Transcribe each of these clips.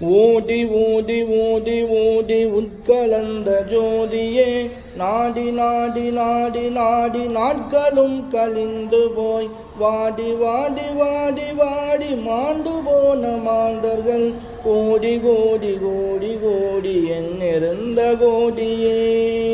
ஊடி ஊடி ஊடி ஊடி உட்கலந்த ஜோதியே. நாடி நாடி நாடி நாடி நாட்களும் கலிந்து போய். வாடி வாடி வாடி வாடி மாண்டு போன மாந்தர்கள். கோடி கோடி கோடி கோடி என்னிருந்த கோடியே.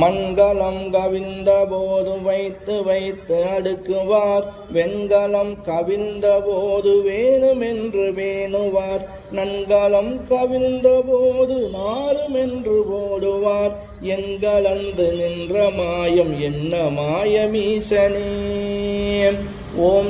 மண்கலம் கவிழ்ந்த போது வைத்து வைத்து அடுக்குவார். வெண்கலம் கவிழ்ந்த போது வேணுமென்று வேணுவார். நன்கலம் கவிழ்ந்த போது நாருமென்று போடுவார். எங்களந்து நின்ற மாயம் என்ன மாயமீசனே.